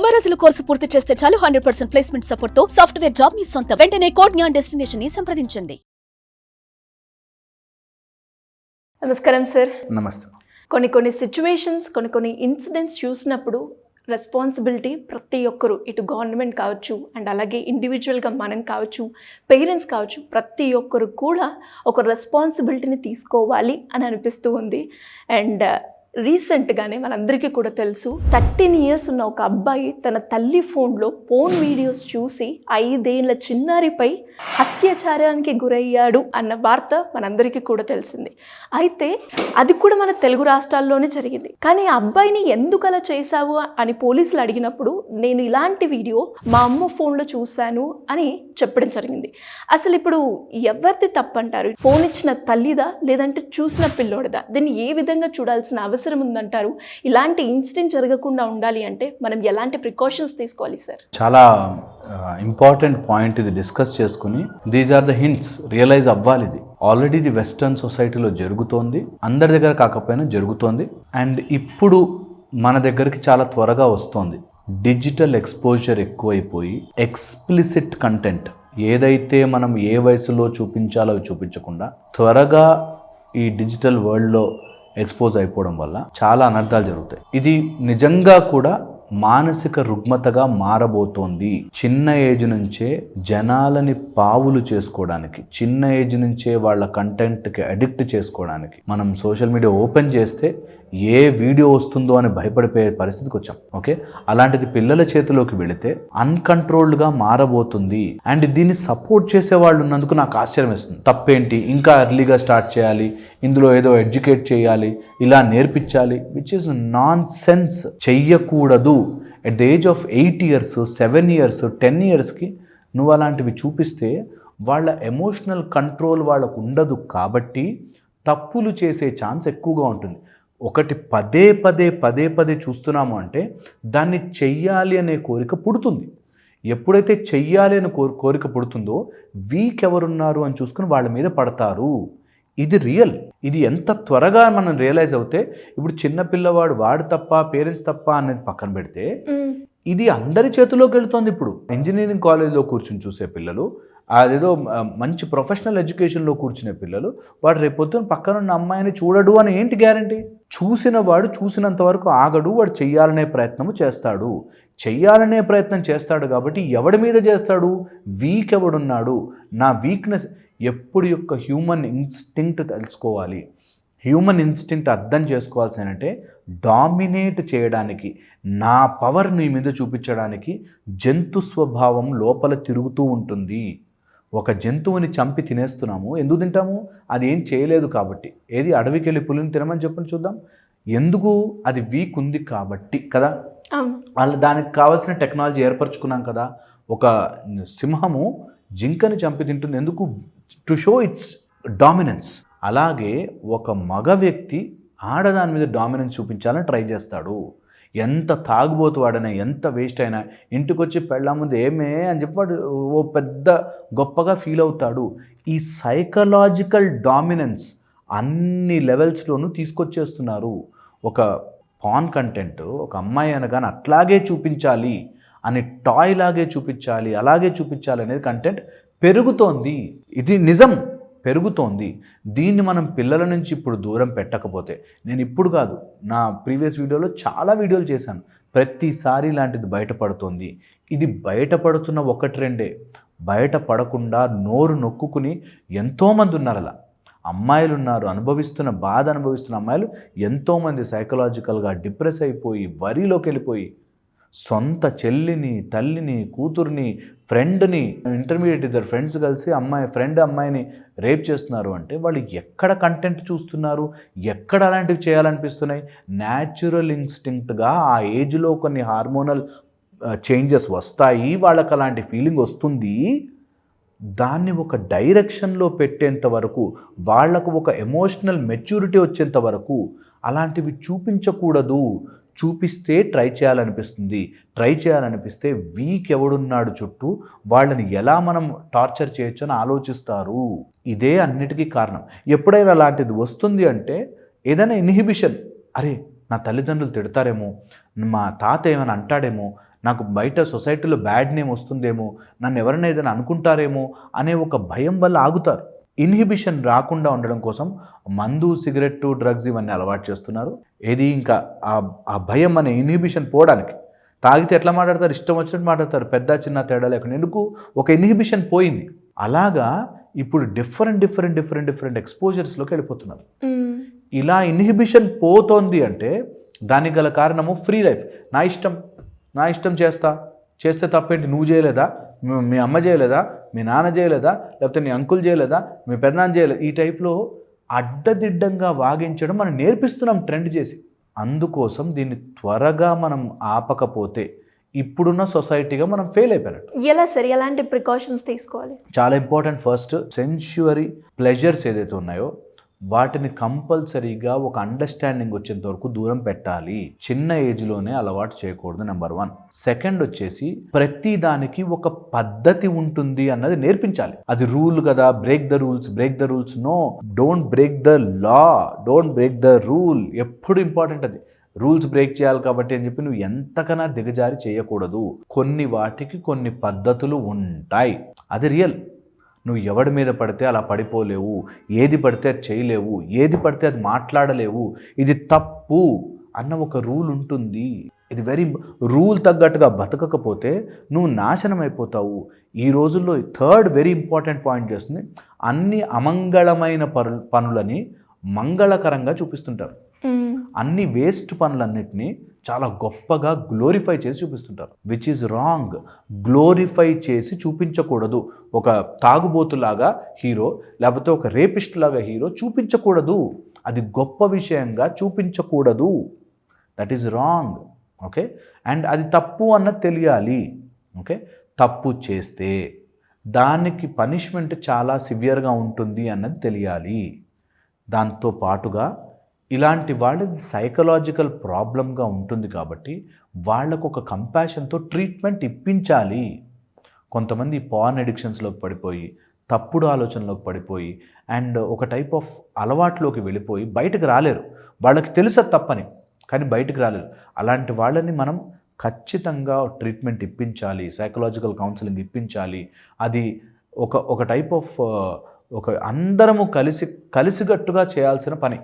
తొంభై రోజుల కోర్సు పూర్తి చేస్తే చాలు హండ్రెడ్ పర్సెంట్ ప్లేస్మెంట్ సపోర్ట్తో సాఫ్ట్వేర్ జాబ్ మీ సొంత. వెంటనే కోడ్ జ్ఞాన్ డెస్టినేషన్ని సంప్రదించండి. నమస్కారం సార్ నమస్తే. కొన్ని కొన్ని సిచ్యువేషన్స్ కొన్ని కొన్ని ఇన్సిడెంట్స్ చూసినప్పుడు రెస్పాన్సిబిలిటీ ప్రతి ఒక్కరు ఇటు గవర్నమెంట్ కావచ్చు అండ్ అలాగే ఇండివిజువల్గా మనం కావచ్చు పేరెంట్స్ కావచ్చు ప్రతి ఒక్కరు కూడా ఒక రెస్పాన్సిబిలిటీని తీసుకోవాలి అని అనిపిస్తూ ఉంది. అండ్ రీసెంట్గానే మనందరికీ కూడా తెలుసు థర్టీన్ ఇయర్స్ ఉన్న ఒక అబ్బాయి తన తల్లి ఫోన్లో ఫోన్ వీడియోస్ చూసి ఐదేళ్ళ చిన్నారిపై అత్యాచారానికి గురయ్యాడు అన్న వార్త మనందరికీ కూడా తెలిసింది. అయితే అది కూడా మన తెలుగు రాష్ట్రాల్లోనే జరిగింది. కానీ ఆ అబ్బాయిని ఎందుకు అలా చేశావు అని పోలీసులు అడిగినప్పుడు నేను ఇలాంటి వీడియో మా అమ్మ ఫోన్లో చూశాను అని చెప్పడం జరిగింది. అసలు ఇప్పుడు ఎవరిది తప్పంటారు? ఫోన్ ఇచ్చిన తల్లిదా? లేదంటే చూసిన పిల్లోడిదా? దీన్ని ఏ విధంగా చూడాల్సిన అవసరం ఉందంటారు? ఇలాంటి ఇన్సిడెంట్ జరగకుండా ఉండాలి అంటే మనం ఎలాంటి ప్రికాషన్స్ తీసుకోవాలి సార్? చాలా ఇంపార్టెంట్ పాయింట్ ఇది డిస్కస్ చేసుకుని these are the hints realize అవ్వాలి ఇది. ఆల్రెడీ ఇది వెస్టర్న్ సొసైటీలో జరుగుతోంది అందరి దగ్గర కాకపోయినా జరుగుతోంది అండ్ ఇప్పుడు మన దగ్గరికి చాలా త్వరగా వస్తోంది. డిజిటల్ ఎక్స్పోజర్ ఎక్కువైపోయి ఎక్స్ప్లిసిట్ కంటెంట్ ఏదైతే మనం ఏ వయసులో చూపించాలో అవి చూపించకుండా త్వరగా ఈ డిజిటల్ వరల్డ్లో ఎక్స్పోజ్ అయిపోవడం వల్ల చాలా అనర్థాలు జరుగుతాయి. ఇది నిజంగా కూడా మానసిక రుగ్మతగా మారబోతోంది. చిన్న ఏజ్ నుంచే జనాలని పావులు చేసుకోవడానికి చిన్న ఏజ్ నుంచే వాళ్ళ కంటెంట్కి అడిక్ట్ చేసుకోవడానికి మనం సోషల్ మీడియా ఓపెన్ చేస్తే ఏ వీడియో వస్తుందో అని భయపడిపోయే పరిస్థితికి వచ్చాం. ఓకే? అలాంటిది పిల్లల చేతిలోకి వెళితే అన్కంట్రోల్డ్గా మారబోతుంది. అండ్ దీన్ని సపోర్ట్ చేసే వాళ్ళు ఉన్నందుకు నాకు ఆశ్చర్యం వేస్తుంది తప్పేంటి? ఇంకా ఎర్లీగా స్టార్ట్ చేయాలి. ఇందులో ఏదో ఎడ్యుకేట్ చేయాలి ఇలా నేర్పించాలి విచ్ ఇస్ నాన్ సెన్స్ చెయ్యకూడదు at the age of eight years seven years ten ఇయర్స్కి నువ్వు అలాంటివి చూపిస్తే వాళ్ళ ఎమోషనల్ కంట్రోల్ వాళ్ళకు ఉండదు కాబట్టి తప్పులు చేసే ఛాన్స్ ఎక్కువగా ఉంటుంది. ఒకటి పదే పదే పదే పదే చూస్తున్నాము అంటే దాన్ని చెయ్యాలి అనే కోరిక పుడుతుంది. ఎప్పుడైతే చెయ్యాలి అనే కోరి కోరిక పుడుతుందో వీక్ ఎవరున్నారు అని చూసుకుని వాళ్ళ మీద పడతారు. ఇది రియల్. ఇది ఎంత త్వరగా మనం రియలైజ్ అవుతే ఇప్పుడు చిన్న పిల్లవాడు వాడు తప్ప పేరెంట్స్ తప్ప అనేది పక్కన పెడితే ఇది అందరి చేతిలోకి వెళుతోంది ఇప్పుడు. ఇంజనీరింగ్ కాలేజ్లో కూర్చుని చూసే పిల్లలు అదేదో మంచి ప్రొఫెషనల్ ఎడ్యుకేషన్లో కూర్చునే పిల్లలు వాడు రేపొద్దున పక్కన ఉన్న అమ్మాయిని చూడడు అని ఏంటి గ్యారంటీ? చూసిన వాడు చూసినంత వరకు ఆగడు వాడు చెయ్యాలనే ప్రయత్నము చేస్తాడు. చెయ్యాలనే ప్రయత్నం చేస్తాడు కాబట్టి ఎవడి మీద చేస్తాడు? వీక్ ఎవడున్నాడు నా వీక్నెస్ ఎప్పుడు యొక్క హ్యూమన్ ఇన్స్టింక్ట్ తెలుసుకోవాలి? హ్యూమన్ ఇన్స్టింక్ట్ అర్థం చేసుకోవాల్సి అంటే డామినేట్ చేయడానికి నా పవర్ నీ మీద చూపించడానికి జంతు స్వభావం లోపల తిరుగుతూ ఉంటుంది. ఒక జంతువుని చంపి తినేస్తున్నాము ఎందుకు తింటాము? అది ఏం చేయలేదు కాబట్టి. ఏది అడవికి వెళ్ళి పులిని తినమని చెప్పని చూద్దాం. ఎందుకు? అది వీక్ ఉంది కాబట్టి కదా? వాళ్ళు దానికి కావాల్సిన టెక్నాలజీ ఏర్పరచుకున్నాం కదా. ఒక సింహము జింకని చంపి తింటుంది. ఎందుకు? టు షో ఇట్స్ డామినెన్స్ అలాగే ఒక మగ వ్యక్తి ఆడదాని మీద డామినెన్స్ చూపించాలని ట్రై చేస్తాడు. ఎంత తాగుబోతు వాడైనా ఎంత వేస్ట్ అయినా ఇంటికి వచ్చి పెళ్ళ ముందు ఏమే అని చెప్పి వాడు ఓ పెద్ద గొప్పగా ఫీల్ అవుతాడు. ఈ సైకలాజికల్ డామినెన్స్ అన్ని లెవెల్స్లోనూ తీసుకొచ్చేస్తున్నారు. ఒక పాన్ కంటెంట్ ఒక అమ్మాయి అనగానే అట్లాగే చూపించాలి అని టాయ్ లాగే చూపించాలి అలాగే చూపించాలి అనేది కంటెంట్ పెరుగుతోంది. ఇది నిజం. పెరుగుతోంది. దీన్ని మనం పిల్లల నుంచి ఇప్పుడు దూరం పెట్టకపోతే. నేను ఇప్పుడు కాదు నా ప్రీవియస్ వీడియోలో చాలా వీడియోలు చేశాను. ప్రతిసారి ఇలాంటిది బయటపడుతోంది. ఇది బయటపడుతున్న ఒకటి రెండే. బయటపడకుండా నోరు నొక్కుకుని ఎంతోమంది ఉన్నారు అలా అమ్మాయిలు ఉన్నారు అనుభవిస్తున్న బాధ అనుభవిస్తున్న అమ్మాయిలు ఎంతోమంది సైకలాజికల్గా డిప్రెస్ అయిపోయి వరిలోకి వెళ్ళిపోయి సొంత చెల్లిని తల్లిని కూతుర్ని ఫ్రెండ్ని ఇంటర్మీడియట్ ఇద్దరు ఫ్రెండ్స్ కలిసి అమ్మాయి ఫ్రెండ్ అమ్మాయిని రేప్ చేస్తున్నారు అంటే వాళ్ళు ఎక్కడ కంటెంట్ చూస్తున్నారు? ఎక్కడ అలాంటివి చేయాలనిపిస్తున్నాయి? న్యాచురల్ ఇన్స్టింక్ట్గా ఆ ఏజ్లో కొన్ని హార్మోనల్ చేంజెస్ వస్తాయి వాళ్ళకి అలాంటి ఫీలింగ్ వస్తుంది. దాన్ని ఒక డైరెక్షన్లో పెట్టేంత వరకు వాళ్ళకు ఒక ఎమోషనల్ మెచ్యూరిటీ వచ్చేంత వరకు అలాంటివి చూపించకూడదు. చూపిస్తే ట్రై చేయాలనిపిస్తుంది. ట్రై చేయాలనిపిస్తే వీక్ ఎవడున్నాడు చుట్టూ? వాళ్ళని ఎలా మనం టార్చర్ చేయొచ్చు అని ఆలోచిస్తారు. ఇదే అన్నిటికీ కారణం. ఎప్పుడైనా అలాంటిది వస్తుంది అంటే ఏదైనా ఇన్హిబిషన్. అరే నా తల్లిదండ్రులు తిడతారేమో? మా తాత ఏమైనా అంటాడేమో? నాకు బయట సొసైటీలో బ్యాడ్ నేమ్ వస్తుందేమో? నన్ను ఎవరైనా ఏదైనా అనుకుంటారేమో? అనే ఒక భయం వల్ల ఆగుతారు. ఇన్హిబిషన్ రాకుండా ఉండడం కోసం మందు సిగరెట్ డ్రగ్స్ ఇవన్నీ అలవాటు చేస్తున్నారు. ఏది ఇంకా ఆ ఆ భయం అనే ఇన్హిబిషన్ పోవడానికి. తాగితే ఎట్లా మాట్లాడతారు? ఇష్టం వచ్చినట్టు మాట్లాడతారు. పెద్ద చిన్న తేడా లేకుండా. ఎందుకు? ఒక ఇన్హిబిషన్ పోయింది. అలాగా ఇప్పుడు డిఫరెంట్ డిఫరెంట్ డిఫరెంట్ డిఫరెంట్ ఎక్స్పోజర్స్లోకి వెళ్ళిపోతున్నారు. ఇలా ఇన్హిబిషన్ పోతోంది అంటే దానికి గల కారణము ఫ్రీ లైఫ్ నా ఇష్టం. నా ఇష్టం చేస్తా. చేస్తే తప్పేంటి? నువ్వు చేయలేదా? మీ- అమ్మ చేయలేదా? మీ నాన్న చేయలేదా? లేకపోతే నీ అంకుల్ చేయలేదా? మీ పెద్దనాన్న చేయలేదు ఈ టైప్లో అడ్డదిడ్డంగా వాగించడం మనం నేర్పిస్తున్నాం ట్రెండ్ చేసి. అందుకోసం దీన్ని త్వరగా మనం ఆపకపోతే ఇప్పుడున్న సొసైటీగా మనం ఫెయిల్ అయిపోయినట్టు. ఎలా సార్? ఎలాంటి ప్రికాషన్స్ తీసుకోవాలి? చాలా ఇంపార్టెంట్ ఫస్ట్ సెన్షువరీ ప్లెజర్స్ ఏదైతే ఉన్నాయో వాటిని కంపల్సరీగా ఒక అండర్స్టాండింగ్ వచ్చేంత వరకు దూరం పెట్టాలి. చిన్న ఏజ్లోనే అలవాటు చేయకూడదు నెంబర్ వన్ సెకండ్ వచ్చేసి ప్రతి దానికి ఒక పద్ధతి ఉంటుంది అన్నది నేర్పించాలి. అది రూల్ కదా break the rules break the rules no don't break the law don't break the rule ఎప్పుడు ఇంపార్టెంట్ అది. రూల్స్ బ్రేక్ చేయాలి కాబట్టి అని చెప్పి నువ్వు ఎంతకన్నా దిగజారి చేయకూడదు. కొన్ని వాటికి కొన్ని పద్ధతులు ఉంటాయి. అది రియల్ నువ్వు ఎవడి మీద పడితే అలా పడిపోలేవు ఏది పడితే అది చేయలేవు ఏది పడితే అది మాట్లాడలేవు ఇది తప్పు అన్న ఒక రూల్ ఉంటుంది. ఇది వెరీ రూల్ తగ్గట్టుగా బతకకపోతే నువ్వు నాశనం అయిపోతావు ఈ రోజుల్లో థర్డ్ వెరీ ఇంపార్టెంట్ పాయింట్ చేస్తుంది. అన్ని అమంగళమైన పనులని మంగళకరంగా చూపిస్తుంటారు. అన్ని వేస్ట్ పనులన్నిటినీ చాలా గొప్పగా గ్లోరిఫై చేసి చూపిస్తుంటారు. విచ్ ఈజ్ రాంగ్ గ్లోరిఫై చేసి చూపించకూడదు. ఒక తాగుబోతులాగా హీరో లేకపోతే ఒక రేపిస్ట్ లాగా హీరో చూపించకూడదు. అది గొప్ప విషయంగా చూపించకూడదు. That is wrong okay and అది తప్పు అన్నది తెలియాలి. ఓకే తప్పు చేస్తే దానికి పనిష్మెంట్ చాలా సివియర్గా ఉంటుంది అన్నది తెలియాలి. దాంతో పాటుగా ఇలాంటి వాళ్ళది సైకలాజికల్ ప్రాబ్లంగా ఉంటుంది కాబట్టి వాళ్ళకు ఒక కంపాషన్తో ట్రీట్మెంట్ ఇప్పించాలి. కొంతమంది పాన్ ఎడిక్షన్స్లోకి పడిపోయి తప్పుడు ఆలోచనలోకి పడిపోయి అండ్ ఒక టైప్ ఆఫ్ అలవాట్లోకి వెళ్ళిపోయి బయటకు రాలేరు. వాళ్ళకి తెలుసు తప్పని కానీ బయటకు రాలేరు. అలాంటి వాళ్ళని మనం ఖచ్చితంగా ట్రీట్మెంట్ ఇప్పించాలి సైకలాజికల్ కౌన్సిలింగ్ ఇప్పించాలి. అది ఒక ఒక టైప్ ఆఫ్ ఒక అందరము కలిసి కలిసిగట్టుగా చేయాల్సిన పని.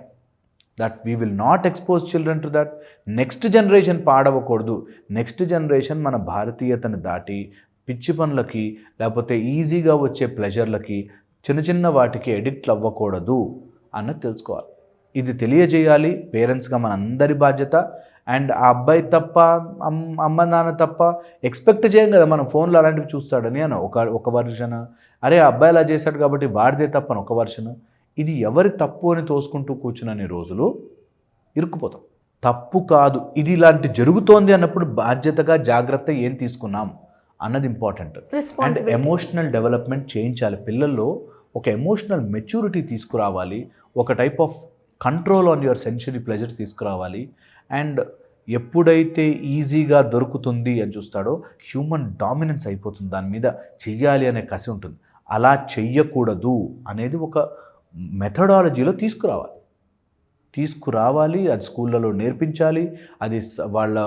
That we will not expose children to that next generation పాడవకూడదు. Next generation మన భారతీయతను దాటి పిచ్చి పనులకి లేకపోతే ఈజీగా వచ్చే ప్లెజర్లకి చిన్న చిన్న వాటికి ఎడిక్ట్లు అవ్వకూడదు అన్నది తెలుసుకోవాలి. ఇది తెలియజేయాలి పేరెంట్స్గా మన అందరి బాధ్యత. అండ్ ఆ అబ్బాయి తప్ప అమ్- అమ్మ నాన్న తప్ప ఎక్స్పెక్ట్ చేయం కదా మనం ఫోన్లో అలాంటివి చూస్తాడని అని ఒక ఒక వర్షన్ అరే ఆ అబ్బాయి అలా చేశాడు కాబట్టి వాడిదే తప్పని ఒక వర్షన్ ఇది ఎవరి తప్పు అని తోసుకుంటూ కూర్చున్న రోజులు ఇరుక్కుపోతాం. తప్పు కాదు ఇది ఇలాంటి జరుగుతోంది అన్నప్పుడు బాధ్యతగా జాగ్రత్త ఏం తీసుకున్నాం అన్నది ఇంపార్టెంట్ అండ్ ఎమోషనల్ డెవలప్మెంట్ చేయించాలి. పిల్లల్లో ఒక ఎమోషనల్ మెచ్యూరిటీ తీసుకురావాలి. ఒక type of control on your sensory pleasures తీసుకురావాలి. అండ్ ఎప్పుడైతే ఈజీగా దొరుకుతుంది అని చూస్తాడో హ్యూమన్ డామినెన్స్ అయిపోతుంది. దాని మీద చెయ్యాలి అనే కసి ఉంటుంది. అలా చెయ్యకూడదు అనేది ఒక మెథడాలజీలో తీసుకురావాలి. తీసుకురావాలి అది స్కూళ్ళలో నేర్పించాలి అది వాళ్ళ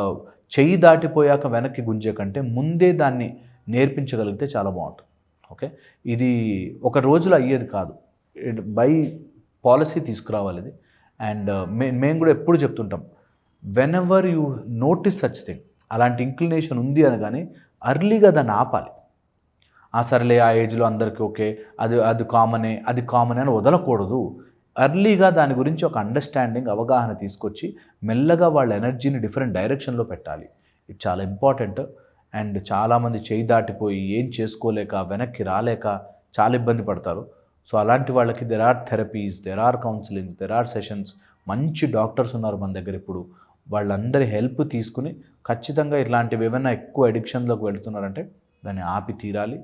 చెయ్యి దాటిపోయాక వెనక్కి గుంజే కంటే ముందే దాన్ని నేర్పించగలిగితే చాలా బాగుంటుంది. ఓకే? ఇది ఒక రోజులో అయ్యేది కాదు. బై పాలసీ తీసుకురావాలి ఇది. అండ్ uh, మే మేము కూడా ఎప్పుడు చెప్తుంటాం whenever you notice such thing అలాంటి ఇంక్లినేషన్ ఉంది అనగానే అర్లీగా దాన్ని ఆపాలి. ఆ సరేలే ఆ ఏజ్లో అందరికీ ఓకే అది అది కామనే అది కామన్ అని వదలకూడదు. ఎర్లీగా దాని గురించి ఒక అండర్స్టాండింగ్ అవగాహన తీసుకొచ్చి మెల్లగా వాళ్ళ ఎనర్జీని డిఫరెంట్ డైరెక్షన్లో పెట్టాలి. ఇది చాలా ఇంపార్టెంట్. అండ్ చాలామంది చేయి దాటిపోయి ఏం చేసుకోలేక వెనక్కి రాలేక చాలా ఇబ్బంది పడతారు. సో అలాంటి వాళ్ళకి there are therapies there are counselling there are sessions మంచి డాక్టర్స్ ఉన్నారు మన దగ్గర ఇప్పుడు. వాళ్ళందరి హెల్ప్ తీసుకుని ఖచ్చితంగా ఇట్లాంటివి ఏమైనా ఎక్కువ అడిక్షన్లోకి వెళ్తున్నారంటే దాన్ని ఆపి తీరాలి.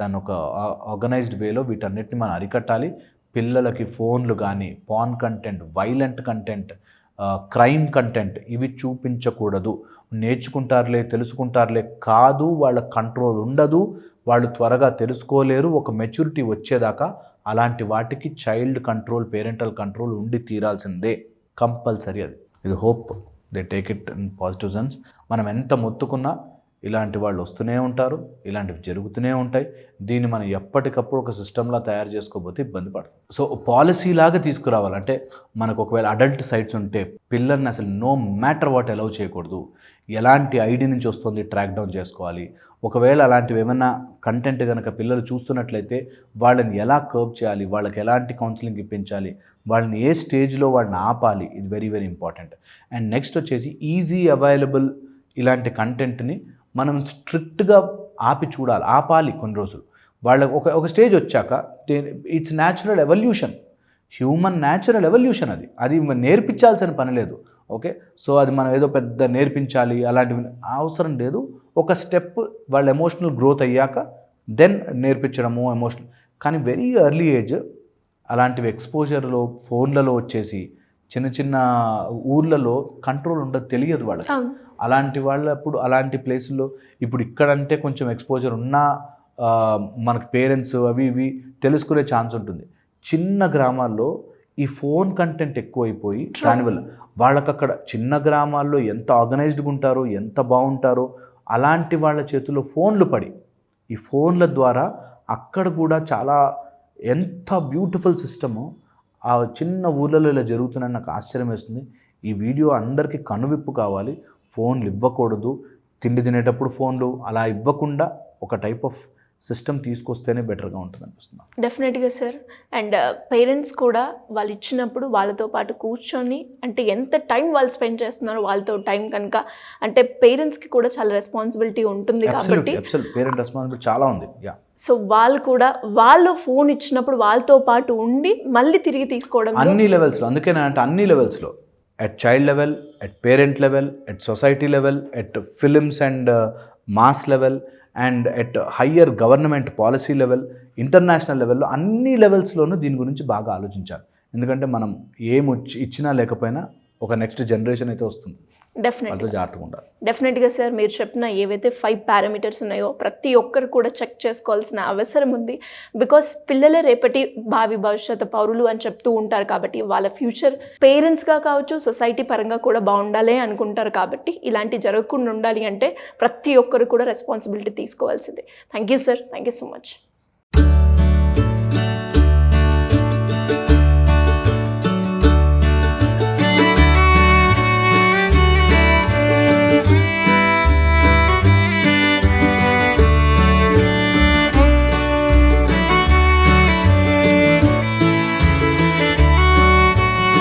దాన్ని ఒక ఆర్గనైజ్డ్ వేలో వీటన్నిటిని మనం అరికట్టాలి. పిల్లలకి ఫోన్లు కానీ porn content violent content crime content ఇవి చూపించకూడదు. నేర్చుకుంటారులే తెలుసుకుంటారులే కాదు వాళ్ళ కంట్రోల్ ఉండదు. వాళ్ళు త్వరగా తెలుసుకోలేరు. ఒక మెచ్యూరిటీ వచ్చేదాకా అలాంటి వాటికి చైల్డ్ కంట్రోల్ పేరెంటల్ కంట్రోల్ ఉండి తీరాల్సిందే. కంపల్సరీ అది. ఇది hope they take it in positive sense మనం ఎంత మొత్తుకున్నా ఇలాంటి వాళ్ళు వస్తూనే ఉంటారు ఇలాంటివి జరుగుతూనే ఉంటాయి. దీన్ని మనం ఎప్పటికప్పుడు ఒక సిస్టంలా తయారు చేసుకోకపోతే ఇబ్బంది పడుతుంది సో పాలసీ లాగా తీసుకురావాలంటే మనకు ఒకవేళ అడల్ట్ సైట్స్ ఉంటే పిల్లల్ని అసలు నో మ్యాటర్ వాట్ అలౌ చేయకూడదు. ఎలాంటి ఐడి నుంచి వస్తుంది ట్రాక్ డౌన్ చేసుకోవాలి. ఒకవేళ అలాంటివి ఏమైనా కంటెంట్ కనుక పిల్లలు చూస్తున్నట్లయితే వాళ్ళని ఎలా కర్వ్ చేయాలి? వాళ్ళకి ఎలాంటి కౌన్సిలింగ్ ఇప్పించాలి? వాళ్ళని ఏ స్టేజ్లో వాళ్ళని ఆపాలి? ఇది very very important. And next వచ్చేసి ఈజీ అవైలబుల్ ఇలాంటి కంటెంట్ని మనం స్ట్రిక్ట్గా ఆపి చూడాలి ఆపాలి కొన్ని రోజులు. వాళ్ళ ఒక ఒక స్టేజ్ వచ్చాక it's natural evolution human natural evolution అది. అది నేర్పించాల్సిన పని లేదు. ఓకే సో అది మనం ఏదో పెద్ద నేర్పించాలి అలాంటివి అవసరం లేదు. ఒక స్టెప్ వాళ్ళ ఎమోషనల్ గ్రోత్ అయ్యాక దెన్ నేర్పించడము ఎమోషనల్ కానీ వెరీ ఎర్లీ ఏజ్ అలాంటివి ఎక్స్పోజర్లో ఫోన్లలో వచ్చేసి చిన్న చిన్న ఊర్లలో కంట్రోల్ ఉండదు తెలియదు వాళ్ళకి. అలాంటి వాళ్ళప్పుడు అలాంటి ప్లేసుల్లో ఇప్పుడు ఇక్కడంటే కొంచెం ఎక్స్పోజర్ ఉన్నా మనకి పేరెంట్స్ అవి ఇవి తెలుసుకునే ఛాన్స్ ఉంటుంది. చిన్న గ్రామాల్లో ఈ ఫోన్ కంటెంట్ ఎక్కువైపోయి దానివల్ల వాళ్ళకి అక్కడ చిన్న గ్రామాల్లో ఎంత ఆర్గనైజ్డ్గా ఉంటారో ఎంత బాగుంటారో అలాంటి వాళ్ళ చేతుల్లో ఫోన్లు పడి ఈ ఫోన్ల ద్వారా అక్కడ కూడా చాలా ఎంత బ్యూటిఫుల్ సిస్టము ఆ చిన్న ఊర్లలో ఇలా జరుగుతుందని నాకు ఆశ్చర్యం వేస్తుంది. ఈ వీడియో అందరికీ కనువిప్పు కావాలి. ఫోన్లు ఇవ్వకూడదు. తిండి తినేటప్పుడు ఫోన్లు అలా ఇవ్వకుండా ఒక టైప్ ఆఫ్ సిస్టమ్ తీసుకొస్తేనే బెటర్గా ఉంటుంది అనిపిస్తుంది డెఫినెట్గా సార్. అండ్ పేరెంట్స్ కూడా వాళ్ళు ఇచ్చినప్పుడు వాళ్ళతో పాటు కూర్చొని అంటే ఎంత టైం వాళ్ళు స్పెండ్ చేస్తున్నారో వాళ్ళతో టైం కనుక అంటే పేరెంట్స్కి కూడా చాలా రెస్పాన్సిబిలిటీ ఉంటుంది కాబట్టి పేరెంట్ రెస్పాన్సిబిలిటీ చాలా ఉంది. యా సో వాళ్ళు కూడా వాళ్ళు ఫోన్ ఇచ్చినప్పుడు వాళ్ళతో పాటు ఉండి మళ్ళీ తిరిగి తీసుకోవడం అన్ని లెవెల్స్లో అందుకే అంటే అన్ని లెవెల్స్లో at child level at parent level at society level at films and mass level and at higher government policy level international లెవెల్లో అన్ని లెవెల్స్లోనూ దీని గురించి బాగా ఆలోచించాలి. ఎందుకంటే మనం ఏం ఇచ్చినా లేకపోయినా ఒక నెక్స్ట్ జనరేషన్ అయితే వస్తుంది. డెఫినెట్ వాళ్ళతో జాగ్రత్తగా ఉండాలి. డెఫినెట్గా సార్ మీరు చెప్పిన ఏవైతే ఫైవ్ పారామీటర్స్ ఉన్నాయో ప్రతి ఒక్కరు కూడా చెక్ చేసుకోవాల్సిన అవసరం ఉంది. బికాస్ పిల్లలే రేపటి భావి భవిష్యత్తు పౌరులు అని చెప్తూ ఉంటారు కాబట్టి వాళ్ళ ఫ్యూచర్ పేరెంట్స్గా కావచ్చు సొసైటీ పరంగా కూడా బాగుండాలి అనుకుంటారు కాబట్టి ఇలాంటి జరగకుండా ఉండాలి అంటే ప్రతి ఒక్కరు కూడా రెస్పాన్సిబిలిటీ తీసుకోవాల్సిందే. Thank you sir thank you so much